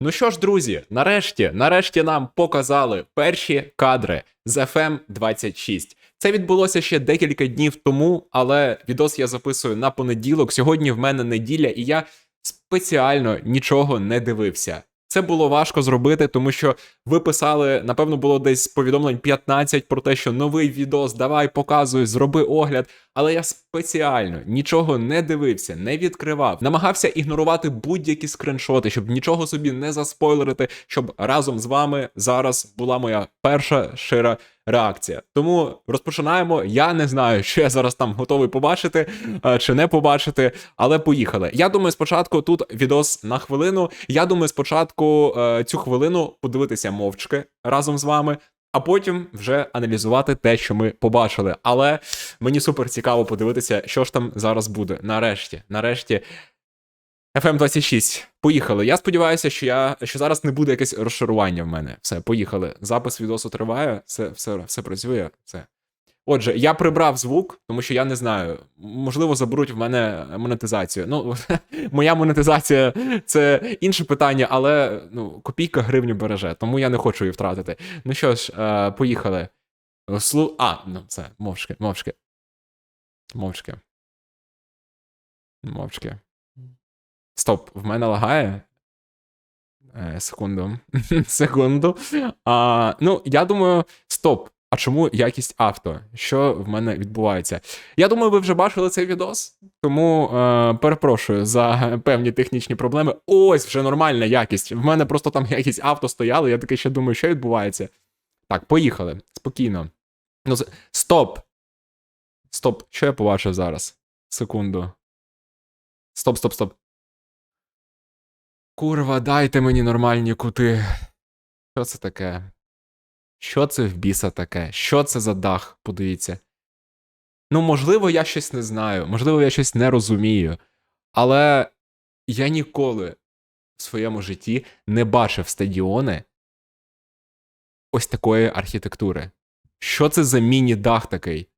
Ну що ж, друзі, нарешті, нарешті нам показали перші кадри з FM 26. Це відбулося ще декілька днів тому, але відос я записую на понеділок. Сьогодні в мене неділя, і я спеціально нічого не дивився. Це було важко зробити, тому що ви писали, напевно, було десь повідомлень 15 про те, що новий відос, давай показуй, зроби огляд. Але я спеціально нічого не дивився, не відкривав, намагався ігнорувати будь-які скриншоти, щоб нічого собі не заспойлерити, щоб разом з вами зараз була моя перша шира реакція. Тому розпочинаємо. Я не знаю, що я зараз там готовий побачити е, чи не побачити, але поїхали. Я думаю, спочатку тут відос на хвилину. Я думаю, спочатку е, цю хвилину подивитися мовчки разом з вами. А потім вже аналізувати те, що ми побачили. Але мені супер цікаво подивитися, що ж там зараз буде. Нарешті, нарешті. FM 26. Поїхали. Я сподіваюся, що я що зараз не буде якесь розшарування в мене. Все, поїхали. Запис відосу триває, все, все, все працює. Все. Отже, я прибрав звук, тому що я не знаю. Можливо, заберуть в мене монетизацію. Ну, моя монетизація це інше питання, але ну, копійка гривню береже, тому я не хочу її втратити. Ну що ж, е, поїхали. Слу... А, ну все, мовчки, мовчки. Мовчки. Мовчки. Стоп, в мене лагає. Е, секунду. Секунду. А, ну, я думаю, стоп. А чому якість авто? Що в мене відбувається? Я думаю, ви вже бачили цей відос, тому е, перепрошую за певні технічні проблеми. Ось вже нормальна якість. В мене просто там якість авто стояло, я таки ще думаю, що відбувається. Так, поїхали. Спокійно. Ну, стоп. Стоп. Що я побачив зараз? Секунду. Стоп, стоп, стоп. Курва, дайте мені нормальні кути. Що це таке? Що це в біса таке? Що це за дах? Подивіться. Ну, можливо, я щось не знаю, можливо, я щось не розумію. Але я ніколи в своєму житті не бачив стадіони ось такої архітектури. Що це за міні-дах такий?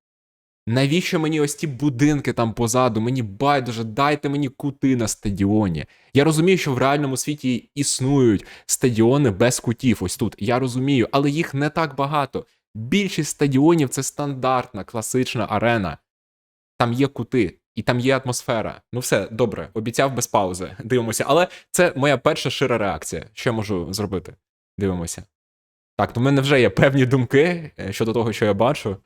Навіщо мені ось ті будинки там позаду? Мені байдуже, дайте мені кути на стадіоні. Я розумію, що в реальному світі існують стадіони без кутів, ось тут. Я розумію, але їх не так багато. Більшість стадіонів це стандартна класична арена. Там є кути, і там є атмосфера. Ну все, добре, обіцяв без паузи. Дивимося. Але це моя перша шира реакція. Що я можу зробити? Дивимося. Так, то в мене вже є певні думки е, щодо того, що я бачу.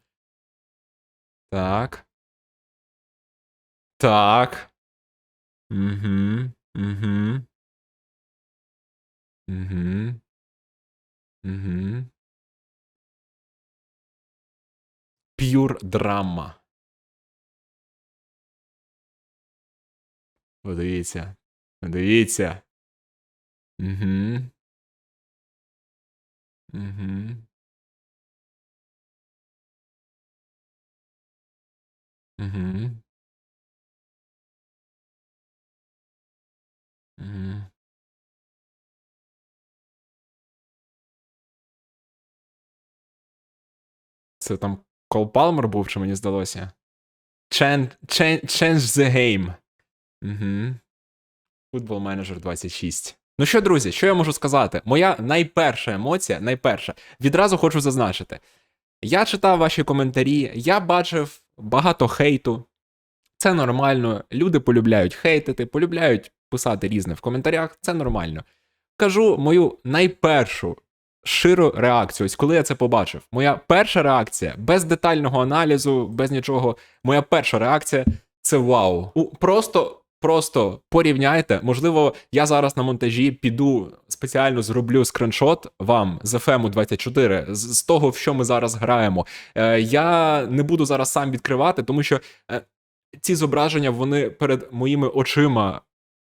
Так. Так. Угу. Угу. Угу. Угу. П'юр драма. Подивіться. Подивіться. Угу. Угу. Угу. Угу. Це там Кол Палмер був, чи мені здалося? Change, change, change the game. Угу. Футбол менеджер 26. Ну що, друзі, що я можу сказати? Моя найперша емоція, найперша, відразу хочу зазначити. Я читав ваші коментарі, я бачив багато хейту. Це нормально. Люди полюбляють хейтити, полюбляють писати різне в коментарях. Це нормально. Кажу мою найпершу ширу реакцію. Ось коли я це побачив. Моя перша реакція без детального аналізу, без нічого. Моя перша реакція це вау. Просто. Просто порівняйте. Можливо, я зараз на монтажі піду спеціально зроблю скриншот вам з FM 24 з, того, в що ми зараз граємо. Е, я не буду зараз сам відкривати, тому що е, ці зображення вони перед моїми очима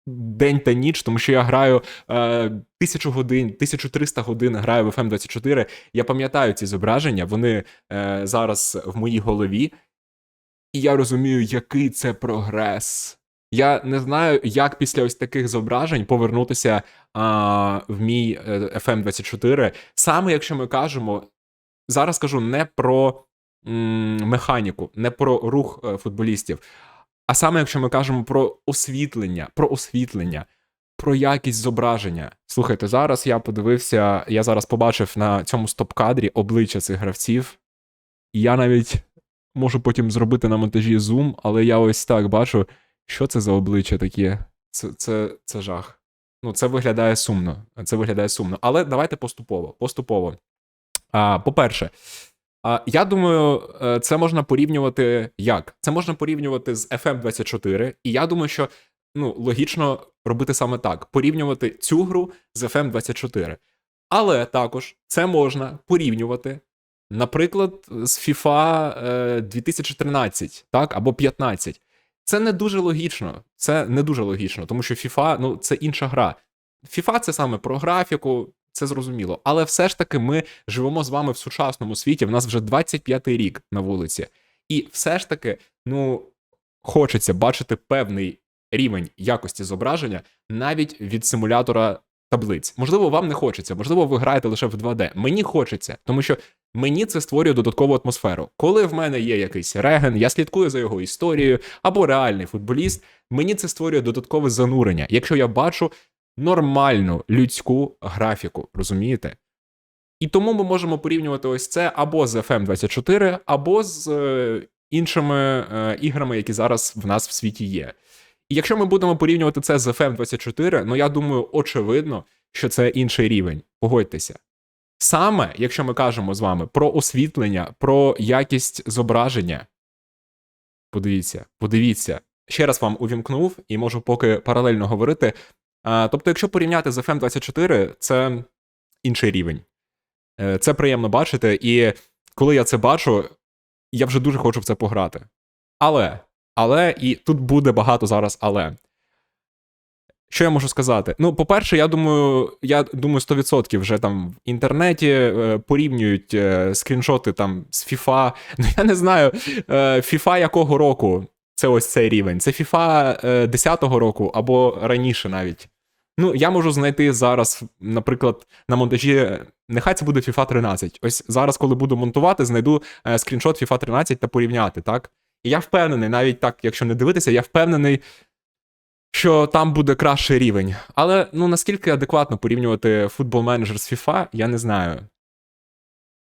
день та ніч, тому що я граю е, тисячу годин, 1300 годин граю в FM 24. Я пам'ятаю ці зображення, вони е, зараз в моїй голові, і я розумію, який це прогрес. Я не знаю, як після ось таких зображень повернутися а, в мій е, FM 24. Саме якщо ми кажемо, зараз кажу не про м, механіку, не про рух е, футболістів, а саме якщо ми кажемо про освітлення, про освітлення. про якість зображення. Слухайте, зараз я подивився, я зараз побачив на цьому стоп-кадрі обличчя цих гравців, і я навіть можу потім зробити на монтажі зум, але я ось так бачу, що це за обличчя такі. Це, це, це жах. Ну, це виглядає сумно. Це виглядає сумно. Але давайте поступово. Поступово. А, по-перше, а, я думаю, е, це можна порівнювати як? Це можна порівнювати з FM24, і я думаю, що ну, логічно робити саме так: порівнювати цю гру з FM24. Але також це можна порівнювати, наприклад, з FIFA е, 2013, так, або 15. Це не дуже логічно. Це не дуже логічно, тому що FIFA, ну, це інша гра. FIFA це саме про графіку, це зрозуміло. Але все ж таки ми живемо з вами в сучасному світі. В нас вже 25-й рік на вулиці. І все ж таки, ну, хочеться бачити певний рівень якості зображення навіть від симулятора таблиць. Можливо, вам не хочеться, можливо, ви граєте лише в 2D. Мені хочеться, тому що мені це створює додаткову атмосферу. Коли в мене є якийсь реген, я слідкую за його історією, або реальний футболіст, мені це створює додаткове занурення, якщо я бачу нормальну людську графіку, розумієте? І тому ми можемо порівнювати ось це або з FM24, або з е, іншими е, іграми, які зараз в нас в світі є. І якщо ми будемо порівнювати це з FM24, ну я думаю, очевидно, що це інший рівень. Погодьтеся. Саме, якщо ми кажемо з вами про освітлення, про якість зображення. Подивіться, подивіться. Ще раз вам увімкнув і можу поки паралельно говорити. Тобто, якщо порівняти з FM24, це інший рівень. Е, Це приємно бачити, і коли я це бачу, я вже дуже хочу в це пограти. Але, але, і тут буде багато зараз але. Що я можу сказати? Ну, по-перше, я думаю, я думаю, 100% вже там в інтернеті е, порівнюють е, скріншоти там з FIFA. Ну, я не знаю, е, FIFA якого року це ось цей рівень. Це FIFA е, 10-го року або раніше навіть. Ну, я можу знайти зараз, наприклад, на монтажі. е, Нехай це буде FIFA 13. Ось зараз, коли буду монтувати, знайду е, скріншот FIFA 13 та порівняти, так? І я впевнений, навіть так, якщо не дивитися, я впевнений, що там буде кращий рівень. Але ну наскільки адекватно порівнювати футбол менеджер з FIFA, я не знаю.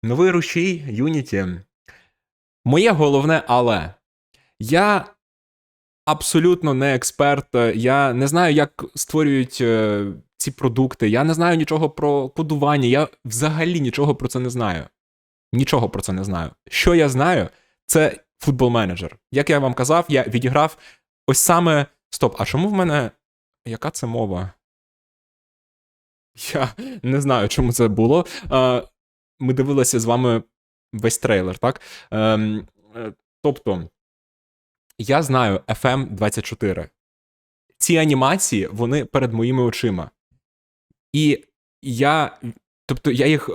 Новий рушій, Unity. Моє головне, але я абсолютно не експерт. Я не знаю, як створюють е, ці продукти. Я не знаю нічого про кодування. Я взагалі нічого про це не знаю. Нічого про це не знаю. Що я знаю, це футбол менеджер. Як я вам казав, я відіграв ось саме. Стоп, а чому в мене. Яка це мова? Я не знаю, чому це було. Ми дивилися з вами весь трейлер, так? Ем, е, Тобто, я знаю FM24. Ці анімації, вони перед моїми очима. І я. Тобто, я їх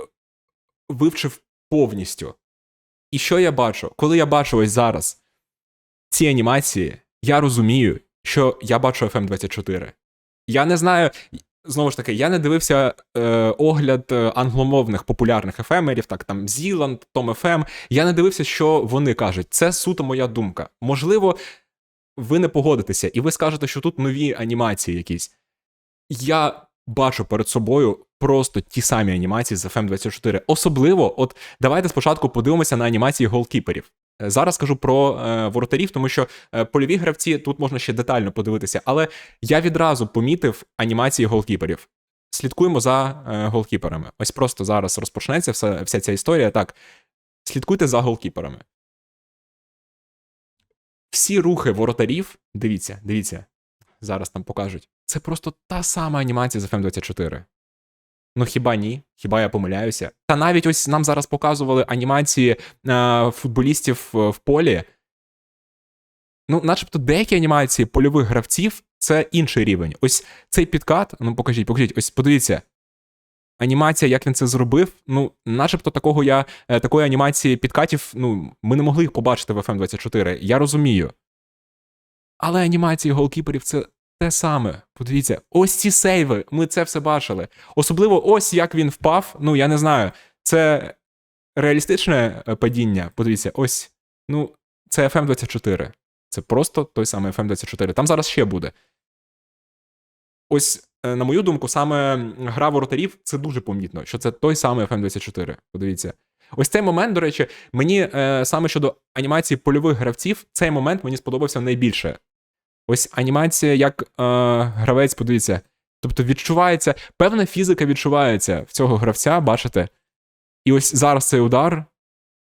вивчив повністю. І що я бачу? Коли я бачу ось зараз ці анімації, я розумію, що я бачу FM24. Я не знаю, знову ж таки, я не дивився е, огляд е, англомовних популярних ефемерів, так там Зіланд, Том FM. Я не дивився, що вони кажуть. Це суто моя думка. Можливо, ви не погодитеся, і ви скажете, що тут нові анімації якісь. Я бачу перед собою просто ті самі анімації з FM24. Особливо, от давайте спочатку подивимося на анімації голкіперів. Зараз скажу про е, воротарів, тому що е, польові гравці тут можна ще детально подивитися, але я відразу помітив анімації голкіперів. Слідкуємо за е, голкіперами. Ось просто зараз розпочнеться вся, вся ця історія. Так, слідкуйте за голкіперами. Всі рухи воротарів, дивіться, дивіться, зараз там покажуть. Це просто та сама анімація з FM24. Ну хіба ні? Хіба я помиляюся? Та навіть ось нам зараз показували анімації е, футболістів е, в полі. Ну, начебто, деякі анімації польових гравців це інший рівень. Ось цей підкат, ну покажіть, покажіть, ось подивіться. Анімація, як він це зробив, ну, начебто такого я, е, такої анімації підкатів, ну, ми не могли їх побачити в FM24. Я розумію. Але анімації голкіперів це те саме. Подивіться, ось ці сейви, ми це все бачили. Особливо ось як він впав. Ну, я не знаю, це реалістичне е, падіння. Подивіться, ось. Ну, це FM24. Це просто той самий FM24. Там зараз ще буде. Ось е, на мою думку, саме гра воротарів це дуже помітно, що це той самий FM24. Подивіться. Ось цей момент, до речі, мені е, саме щодо анімації польових гравців, цей момент мені сподобався найбільше. Ось анімація, як е, гравець, подивіться. Тобто відчувається, певна фізика відчувається в цього гравця, бачите? І ось зараз цей удар,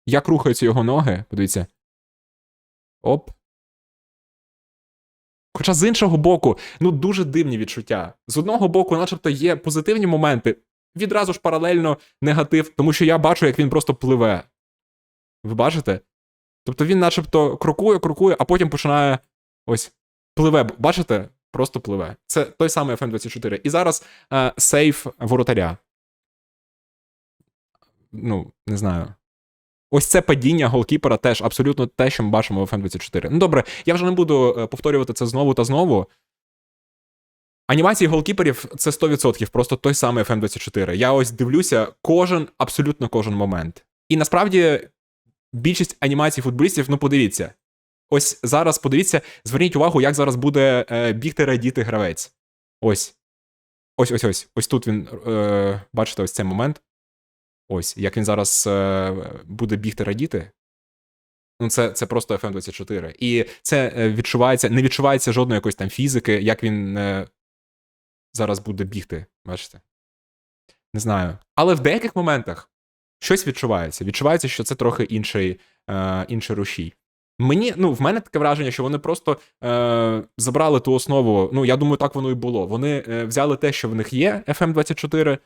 як рухаються його ноги, подивіться. Оп. Хоча з іншого боку, ну дуже дивні відчуття. З одного боку, начебто, є позитивні моменти, відразу ж паралельно негатив, тому що я бачу, як він просто пливе. Ви бачите? Тобто він начебто крокує, крокує, а потім починає ось пливе. Бачите? Просто пливе. Це той самий FM24. І зараз е, сейф воротаря. Ну, не знаю. Ось це падіння голкіпера теж абсолютно те, що ми бачимо в FM24. Ну добре, я вже не буду е, повторювати це знову та знову. Анімації голкіперів це 100% просто той самий FM24. Я ось дивлюся кожен, абсолютно кожен момент. І насправді більшість анімацій футболістів, ну подивіться. Ось зараз подивіться, зверніть увагу, як зараз буде е, бігти радіти гравець. Ось. Ось ось ось. Ось тут він. Е, бачите, ось цей момент. Ось, як він зараз е, буде бігти радіти. Ну, це, це просто FM24. І це е, відчувається, не відчувається жодної якоїсь там фізики, як він е, зараз буде бігти. Бачите? Не знаю. Але в деяких моментах щось відчувається. Відчувається, що це трохи інший, е, інший рушій. Мені, ну, в мене таке враження, що вони просто е, забрали ту основу. Ну, я думаю, так воно і було. Вони е, взяли те, що в них є, FM24,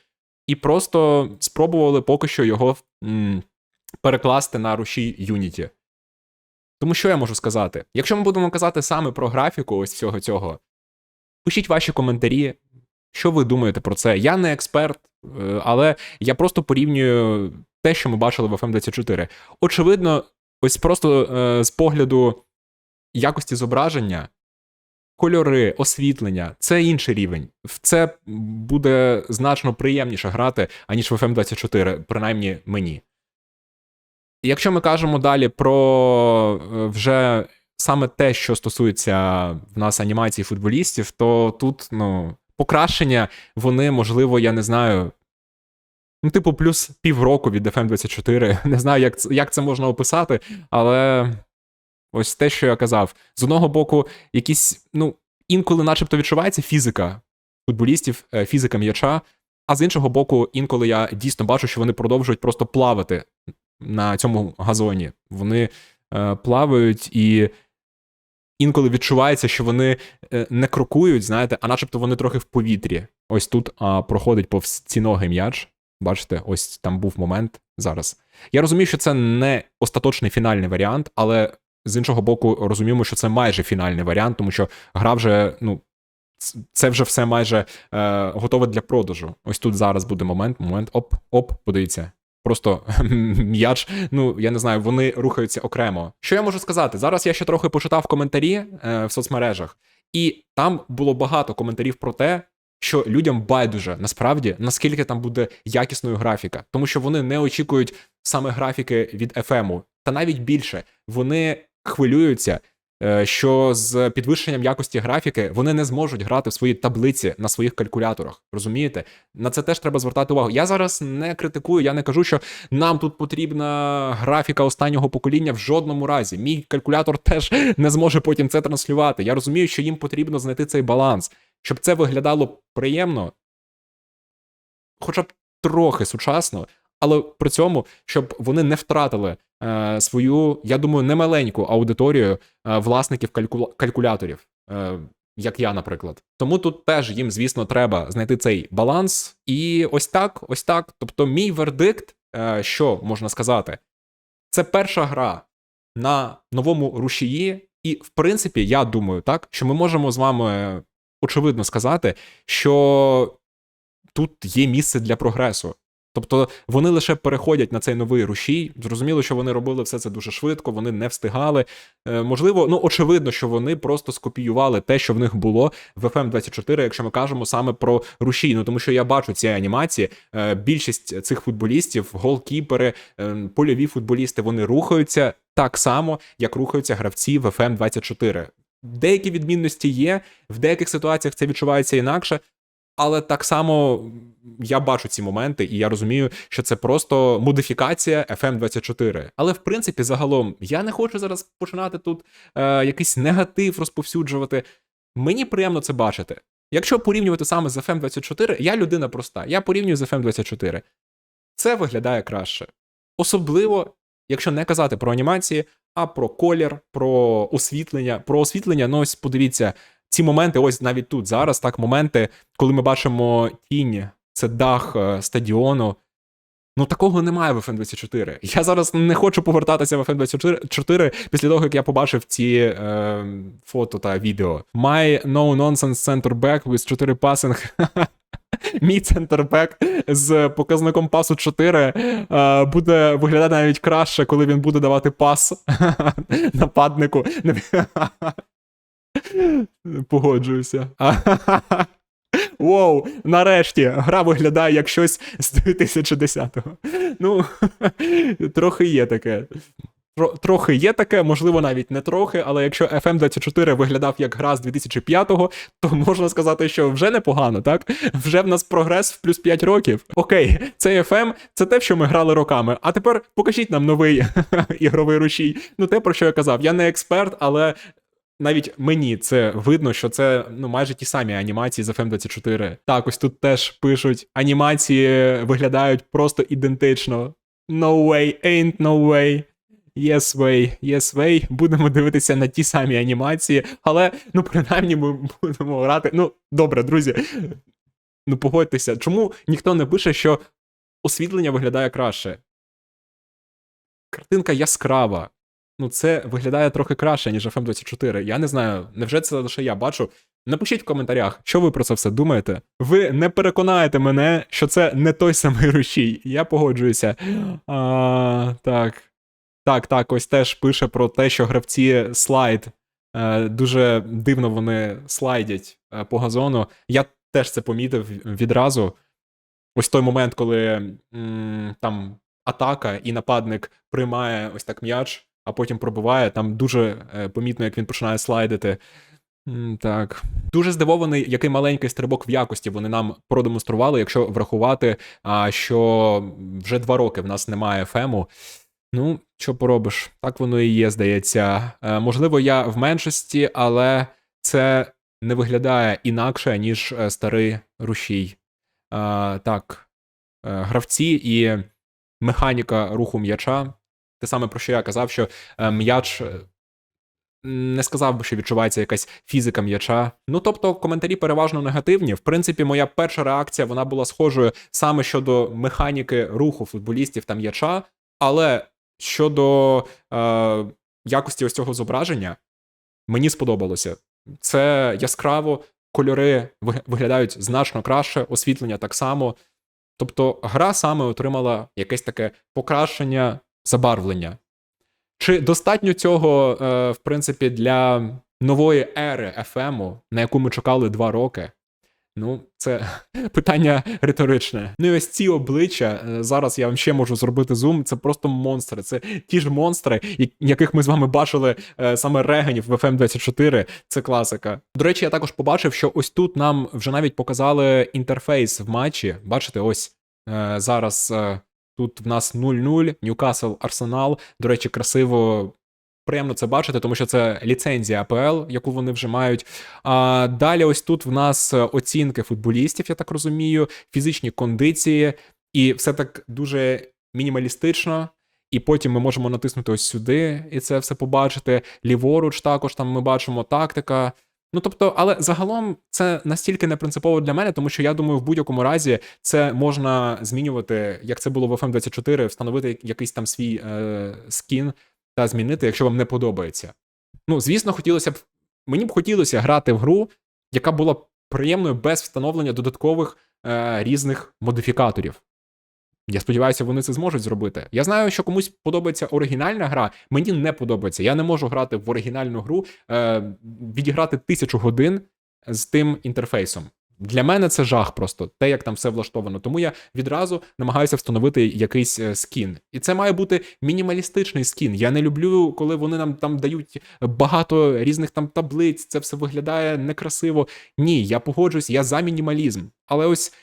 і просто спробували поки що його м, перекласти на рушій Unity. Тому що я можу сказати? Якщо ми будемо казати саме про графіку ось всього цього, пишіть ваші коментарі, що ви думаєте про це. Я не експерт, е, але я просто порівнюю те, що ми бачили в FM24. Очевидно, ось просто е, з погляду якості зображення, кольори, освітлення це інший рівень. В це буде значно приємніше грати, аніж в FM24, принаймні мені. Якщо ми кажемо далі про е, вже саме те, що стосується в нас анімації футболістів, то тут, ну, покращення, вони, можливо, я не знаю. Ну, типу, плюс півроку від FM24. Не знаю, як, як це можна описати, але ось те, що я казав. З одного боку, якісь, ну, інколи, начебто, відчувається фізика футболістів, е, фізика м'яча, а з іншого боку, інколи я дійсно бачу, що вони продовжують просто плавати на цьому газоні. Вони е, плавають і. Інколи відчувається, що вони е, не крокують, знаєте, а начебто вони трохи в повітрі. Ось тут а, проходить повз ці ноги м'яч. Бачите, ось там був момент зараз. Я розумію, що це не остаточний фінальний варіант, але з іншого боку, розуміємо, що це майже фінальний варіант, тому що гра вже, ну, це вже все майже е, готове для продажу. Ось тут зараз буде момент, момент, оп, оп, подивіться. Просто м'яч, ну я не знаю, вони рухаються окремо. Що я можу сказати? Зараз я ще трохи почитав коментарі е, в соцмережах, і там було багато коментарів про те, що людям байдуже насправді наскільки там буде якісною графіка, тому що вони не очікують саме графіки від FM, та навіть більше вони хвилюються. е, Що з підвищенням якості графіки вони не зможуть грати в свої таблиці на своїх калькуляторах. Розумієте? На це теж треба звертати увагу. Я зараз не критикую, я не кажу, що нам тут потрібна графіка останнього покоління в жодному разі. Мій калькулятор теж не зможе потім це транслювати. Я розумію, що їм потрібно знайти цей баланс, щоб це виглядало приємно, хоча б трохи сучасно, але при цьому, щоб вони не втратили е, свою, я думаю, немаленьку аудиторію е, власників калькула- калькуляторів. Е, як я, наприклад. Тому тут теж їм, звісно, треба знайти цей баланс. І ось так, ось так. Тобто, мій вердикт, е, що можна сказати, це перша гра на новому рушії, і, в принципі, я думаю, так, що ми можемо з вами очевидно сказати, що тут є місце для прогресу. Тобто вони лише переходять на цей новий рушій. Зрозуміло, що вони робили все це дуже швидко, вони не встигали. Е, можливо, ну очевидно, що вони просто скопіювали те, що в них було в FM24, якщо ми кажемо саме про рушій. Ну тому що я бачу ці анімації. Е, більшість цих футболістів, голкіпери, е, польові футболісти, вони рухаються так само, як рухаються гравці в FM24. Деякі відмінності є, в деяких ситуаціях це відчувається інакше. Але так само я бачу ці моменти, і я розумію, що це просто модифікація FM24. Але в принципі, загалом, я не хочу зараз починати тут е, якийсь негатив розповсюджувати. Мені приємно це бачити. Якщо порівнювати саме з FM24, я людина проста. Я порівнюю з FM24. Це виглядає краще. Особливо, якщо не казати про анімації, а про колір, про освітлення. Про освітлення, ну ось подивіться, ці моменти, ось навіть тут зараз, так, моменти, коли ми бачимо тінь, це дах е, стадіону. Ну, такого немає в FM24. Я зараз не хочу повертатися в FM24 після того, як я побачив ці е, фото та відео. My no nonsense center back with 4 passing. Мій центрбек з показником пасу 4 е, буде виглядати навіть краще, коли він буде давати пас нападнику. Погоджуюся. Воу, нарешті гра виглядає як щось з 2010-го. Ну, трохи є таке. Тро- Трохи є таке, можливо, навіть не трохи, але якщо FM24 виглядав як гра з 2005-го, то можна сказати, що вже непогано, так? Вже в нас прогрес в плюс 5 років. Окей, цей FM це те, що ми грали роками. А тепер покажіть нам новий ігровий рушій. Ну, те, про що я казав. Я не експерт, але навіть мені це видно, що це ну майже ті самі анімації з FM24. Так, ось тут теж пишуть: анімації виглядають просто ідентично. No way, ain't no way. Yes way, yes way. Будемо дивитися на ті самі анімації, але ну принаймні ми будемо грати. Ну, добре, друзі. Ну погодьтеся, чому ніхто не пише, що освітлення виглядає краще? Картинка яскрава. Ну, це виглядає трохи краще, ніж FM24. Я не знаю, невже це лише я бачу. Напишіть в коментарях, що ви про це все думаєте. Ви не переконаєте мене, що це не той самий рушій. Я погоджуюся. А, так. Так, так, ось теж пише про те, що гравці слайд. Е, дуже дивно вони слайдять е, по газону. Я теж це помітив відразу. Ось той момент, коли м, там атака і нападник приймає ось так м'яч, а потім пробиває. Там дуже е, помітно, як він починає слайдити. Так. Дуже здивований, який маленький стрибок в якості вони нам продемонстрували, якщо врахувати, що вже два роки в нас немає фему. Ну, що поробиш, так воно і є, здається. Е, можливо, я в меншості, але це не виглядає інакше, ніж е, старий рушій. Е, так, е, гравці і механіка руху м'яча. Те саме про що я казав, що е, м'яч. е, Не сказав би, що відчувається якась фізика м'яча. Ну тобто, коментарі переважно негативні. В принципі, моя перша реакція вона була схожою саме щодо механіки руху футболістів та м'яча, але щодо е, якості ось цього зображення, мені сподобалося. Це яскраво, кольори виглядають значно краще, освітлення так само. Тобто, гра саме отримала якесь таке покращення, забарвлення. Чи достатньо цього, е, в принципі, для нової ери FM, на яку ми чекали два роки? Ну, це питання риторичне. Ну і ось ці обличчя. е, Зараз я вам ще можу зробити зум. Це просто монстри. Це ті ж монстри, яких ми з вами бачили е, саме Реганів в FM24. Це класика. До речі, я також побачив, що ось тут нам вже навіть показали інтерфейс в матчі. Бачите, ось е, зараз тут в нас 0-0, Ньюкасл Арсенал. До речі, красиво. Приємно це бачити, тому що це ліцензія АПЛ, яку вони вже мають. А далі, ось тут в нас е, оцінки футболістів, я так розумію, фізичні кондиції, і все так дуже мінімалістично. І потім ми можемо натиснути ось сюди, і це все побачити. Ліворуч також там ми бачимо тактика. Ну тобто, але загалом це настільки не принципово для мене, тому що я думаю, в будь-якому разі це можна змінювати, як це було в FM24, встановити якийсь там свій е, скін та змінити, якщо вам не подобається. Ну, звісно, хотілося б. Мені б хотілося грати в гру, яка була приємною без встановлення додаткових е, різних модифікаторів. Я сподіваюся, вони це зможуть зробити. Я знаю, що комусь подобається оригінальна гра, мені не подобається. Я не можу грати в оригінальну гру, е, відіграти тисячу годин з тим інтерфейсом. Для мене це жах просто, те, як там все влаштовано. Тому я відразу намагаюся встановити якийсь е, скін. І це має бути мінімалістичний скін. Я не люблю, коли вони нам там дають багато різних там таблиць, це все виглядає некрасиво. Ні, я погоджуюсь, я за мінімалізм. Але ось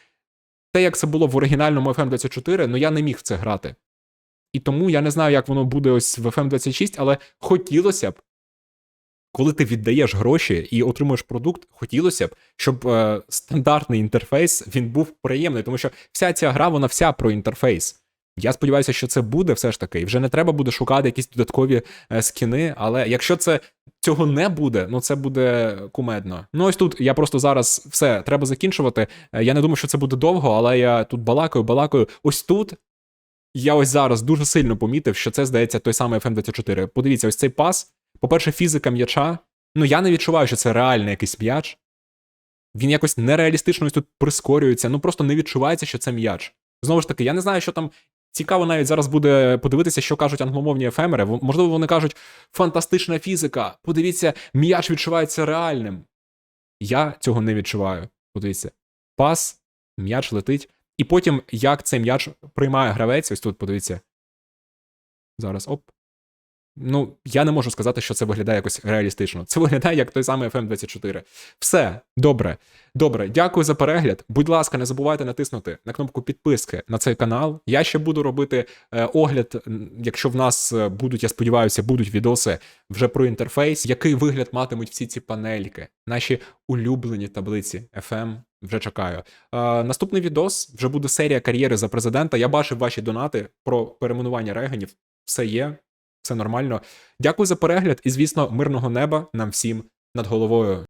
те, як це було в оригінальному FM24, ну я не міг в це грати. І тому я не знаю, як воно буде ось в FM26, але хотілося б, коли ти віддаєш гроші і отримуєш продукт, хотілося б, щоб е, стандартний інтерфейс він був приємний, тому що вся ця гра, вона вся про інтерфейс. Я сподіваюся, що це буде все ж таки, і вже не треба буде шукати якісь додаткові е, скіни. Але якщо це цього не буде, ну це буде кумедно. Ну ось тут я просто зараз все треба закінчувати. Е, Я не думаю, що це буде довго, але я тут балакаю, балакаю. Ось тут я ось зараз дуже сильно помітив, що це здається той самий FM24. Подивіться, ось цей пас. По-перше, фізика м'яча. Ну я не відчуваю, що це реальний якийсь м'яч. Він якось нереалістично тут прискорюється. Ну просто не відчувається, що це м'яч. Знову ж таки, я не знаю, що там. Цікаво навіть зараз буде подивитися, що кажуть англомовні ефемери. Можливо, вони кажуть фантастична фізика. Подивіться, м'яч відчувається реальним. Я цього не відчуваю. Подивіться, пас, м'яч летить. І потім, як цей м'яч приймає гравець, ось тут подивіться. Зараз оп. Ну, я не можу сказати, що це виглядає якось реалістично. Це виглядає як той самий FM24. Все, добре. Добре, дякую за перегляд. Будь ласка, не забувайте натиснути на кнопку підписки на цей канал. Я ще буду робити е, огляд, якщо в нас е, будуть, я сподіваюся, будуть відоси вже про інтерфейс, який вигляд матимуть всі ці панельки, наші улюблені таблиці FM. Вже чекаю. Е, наступний відос вже буде серія кар'єри за президента. Я бачив ваші донати про перейменування регенів. Все є, все нормально. Дякую за перегляд і, звісно, мирного неба нам всім над головою.